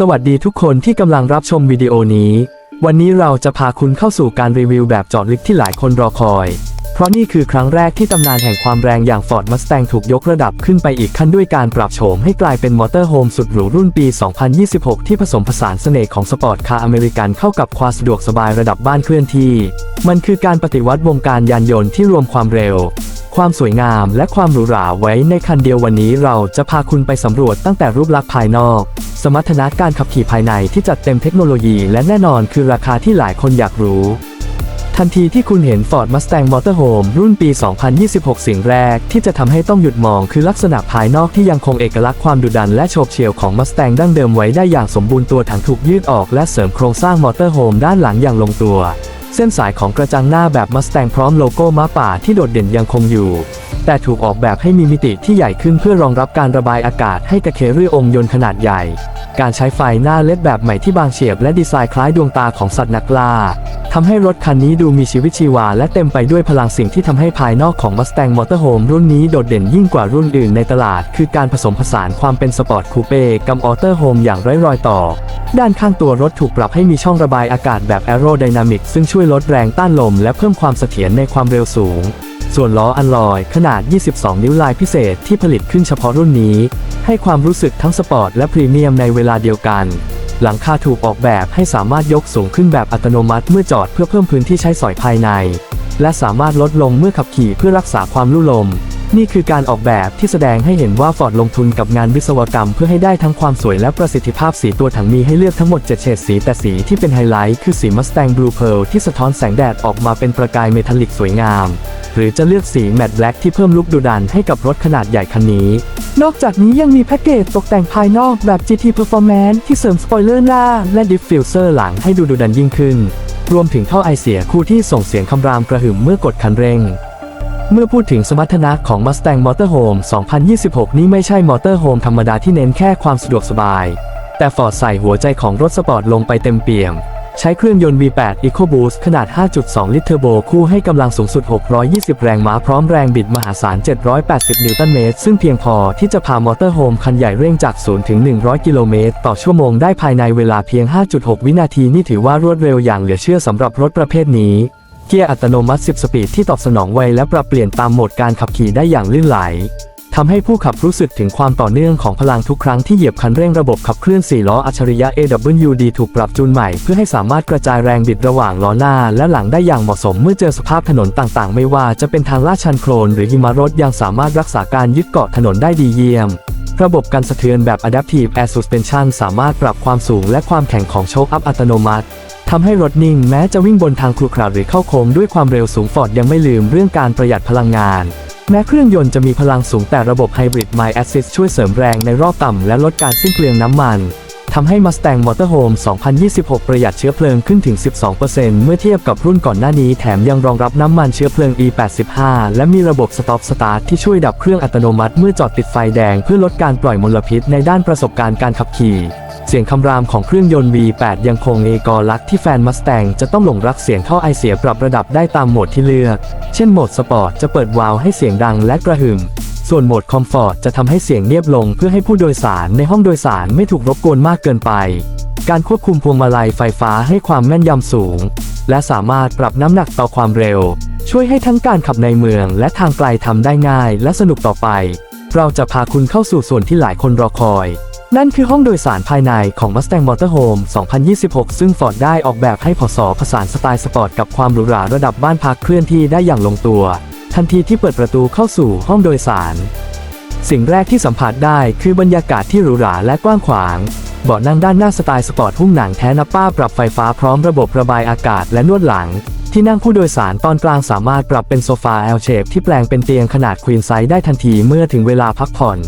สวัสดีทุกคนที่กำลังรับชมวิดีโอนี้ วันนี้เราจะพาคุณเข้าสู่การรีวิวแบบเจาะลึกที่หลายคนรอคอย เพราะนี่คือครั้งแรกที่ตำนานแห่งความแรงอย่าง Ford Mustang ถูกยกระดับขึ้นไปอีกขั้นด้วยการปรับโฉมให้กลายเป็นมอเตอร์โฮมสุดหรูรุ่นปี 2026 ที่ผสมผสานเสน่ห์ของสปอร์ตคาร์อเมริกันเข้ากับความสะดวกสบายระดับบ้านเคลื่อนที่ มันคือการปฏิวัติวงการยานยนต์ที่รวมความเร็วความสวยงามและความหรูหราไว้ในคันเดียววันนี้เราจะพาคุณไปสำรวจตั้งแต่รูปลักษณ์ภายนอก สมรรถนะการขับขี่ภายในที่จัดเต็มเทคโนโลยีและแน่นอนคือราคาที่หลายคนอยากรู้ ทันทีที่คุณเห็น Ford Mustang Motorhome รุ่นปี 2026 สิ่งแรกที่จะทำให้ต้องหยุดมองคือลักษณะภายนอกที่ยังคงเอกลักษณ์ความดุดันและโฉบเฉี่ยวของ Mustang ดั้งเดิมไว้ได้อย่างสมบูรณ์ตัวถังถูกยืดออกและเสริมโครงสร้าง Motorhome ด้านหลังอย่างลงตัวเส้นสายของกระจังหน้าแบบ Mustang พร้อมโลโก้ม้าป่าที่โดดเด่นยังคงอยู่แต่ถูกออกแบบให้มีมิติที่ใหญ่ขึ้นเพื่อรองรับการระบายอากาศให้กับเครื่ององค์ยนต์ขนาดใหญ่ การใช้ไฟหน้าเล็ดแบบใหม่ที่บางเฉียบและดีไซน์คล้ายดวงตาของสัตว์นักล่าทำให้รถคันนี้ดูมีชีวิตชีวา และเต็มไปด้วยพลังสิ่งที่ทำให้ภายนอกของ Mustang Motorhome รุ่นนี้โดดเด่นยิ่งกว่ารุ่นอื่นในตลาด คือการผสมผสานความเป็นสปอร์ตคูเป้กับออเตอร์โฮมอย่างไร้รอยต่อ ด้านข้างตัวรถถูกปรับให้มีช่องระบายอากาศแบบแอโรไดนามิกซึ่งช่วยลดแรงต้านลมและเพิ่มความเสถียรในความเร็วสูง ส่วนล้ออัลลอยขนาด 22 นิ้วลายพิเศษที่ผลิตขึ้นเฉพาะรุ่นนี้ ให้ความรู้สึกทั้งสปอร์ตและพรีเมียมในเวลาเดียวกัน หลังคาถูกออกแบบให้สามารถยกสูงขึ้นแบบอัตโนมัติเมื่อจอดเพื่อเพิ่มพื้นที่ใช้สอยภายใน และสามารถลดลงเมื่อขับขี่เพื่อรักษาความลุ่ลม นี่คือการออกแบบที่แสดงให้เห็นว่าฟอร์ดลงทุนกับงานวิศวกรรมเพื่อให้ได้ทั้งความสวยและประสิทธิภาพสีตัวถังมีให้เลือกทั้งหมด 7 เฉดสี แต่สีที่เป็นไฮไลท์คือสี Mustang Blue Pearl ที่สะท้อนแสงแดดออกมาเป็นประกายเมทัลลิกสวยงาม หรือจะเลือกสีแมตต์แบล็กที่เพิ่มลุคดุดันให้กับรถขนาดใหญ่คันนี้ นอกจากนี้ยังมีแพ็กเกจตกแต่งภายนอกแบบ GT Performance ที่เสริมสปอยเลอร์หน้าและดิฟฟิวเซอร์หลังให้ดูดุดันยิ่งขึ้น รวมถึงท่อไอเสียคู่ที่ส่งเสียงคำรามกระหึ่มเมื่อกดคันเร่ง เมื่อพูดถึงสมรรถนะของ Mustang Motorhome 2026 นี้ไม่ใช่มอเตอร์โฮมธรรมดาที่เน้นแค่ความสะดวกสบาย แต่ฟอร์ดใส่หัวใจของรถสปอร์ตลงไปเต็มเปี่ยม ใช้เครื่องยนต์ V8 EcoBoost ขนาด 5.2 ลิตรเทอร์โบคู่ให้กำลังสูงสุด 620 แรงม้าพร้อมแรงบิดมหาศาล 780 นิวตันเมตร ซึ่งเพียงพอที่จะพามอเตอร์โฮมคันใหญ่เร่งจาก 0 ถึง 100 กิโลเมตร ต่อชั่วโมงได้ภายในเวลาเพียง 5.6 วินาทีนี่ถือว่ารวดเร็วอย่างเหลือเชื่อสำหรับรถประเภทนี้ เกียร์อัตโนมัติ 10 สปีดที่ตอบสนองไวและปรับเปลี่ยนตามโหมดการขับขี่ได้อย่างลื่นไหลทำให้ผู้ขับรู้สึกถึงความต่อเนื่องของพลังทุกครั้งที่เหยียบคันเร่งระบบขับเคลื่อน 4 ล้ออัจฉริยะ AWD ถูกปรับจูนใหม่ เพื่อให้สามารถกระจายแรงบิดระหว่างล้อหน้าและหลังได้อย่างเหมาะสมเมื่อเจอสภาพถนนต่างๆ ไม่ว่าจะเป็นทางลาดชันโคลนหรือหิมะรถยังสามารถรักษาการยึดเกาะถนนได้ดีเยี่ยม ระบบกันสะเทือนแบบ Adaptive Air Suspension สามารถปรับความสูงและความแข็งของโชคอัพอัตโนมัติทำให้รถนิ่งแม้จะวิ่งบนทางครุขระหรือเข้าโค้งด้วยความเร็วสูงฟอร์ดยังไม่ลืมเรื่องการประหยัดพลังงาน แม้เครื่องยนต์จะมีพลังสูงแต่ระบบไฮบริด My Assist ช่วยเสริมแรงในรอบต่ำและลดการสิ้นเปลืองน้ำมัน ทำให้ Mustang Motorhome 2026 ประหยัดเชื้อเพลิงขึ้นถึง 12%เมื่อเทียบกับรุ่นก่อนหน้านี้แถมยังรองรับน้ำมันเชื้อเพลิง E85 และมีระบบ Stop Start ที่ช่วยดับเครื่องอัตโนมัติเมื่อจอดติดไฟแดงเพื่อลดการปล่อยมลพิษในด้านประสบการณ์การขับขี่ เสียงคำรามของเครื่องยนต์ V8 ยังคงเอกลักษณ์ที่แฟน Mustang จะต้องหลงรักเสียงท่อไอเสียปรับระดับได้ตามโหมดที่เลือก เช่นโหมดสปอร์ตจะเปิดวาล์วให้เสียงดังและกระหึ่ม ส่วนโหมดคอมฟอร์ตจะทำให้เสียงเงียบลงเพื่อให้ผู้โดยสารในห้องโดยสารไม่ถูกรบกวนมากเกินไป การควบคุมพวงมาลัยไฟฟ้าให้ความแม่นยำสูง และสามารถปรับน้ำหนักต่อความเร็ว ช่วยให้ทั้งการขับในเมืองและทางไกลทำได้ง่ายและสนุกต่อไป เราจะพาคุณเข้าสู่ส่วนที่หลายคนรอคอย นั่นคือห้องโดยสารภายในของ Mustang Motorhome 2026 ซึ่ง Ford ได้ออกแบบให้ผสอผสานสไตล์สปอร์ตกับความหรูหราระดับบ้านพักเคลื่อนที่ได้อย่างลงตัว ทันทีที่เปิดประตูเข้าสู่ห้องโดยสาร สิ่งแรกที่สัมผัสได้คือบรรยากาศที่หรูหราและกว้างขวาง เบาะนั่งด้านหน้าสไตล์สปอร์ตหุ้มหนังแท้นับป้าปรับไฟฟ้าพร้อมระบบระบายอากาศและนวดหลัง ที่นั่งผู้โดยสารตอนกลางสามารถปรับเป็นโซฟา L shape ที่แปลงเป็นเตียงขนาดควีนไซส์ได้ทันทีเมื่อถึงเวลาพักผ่อน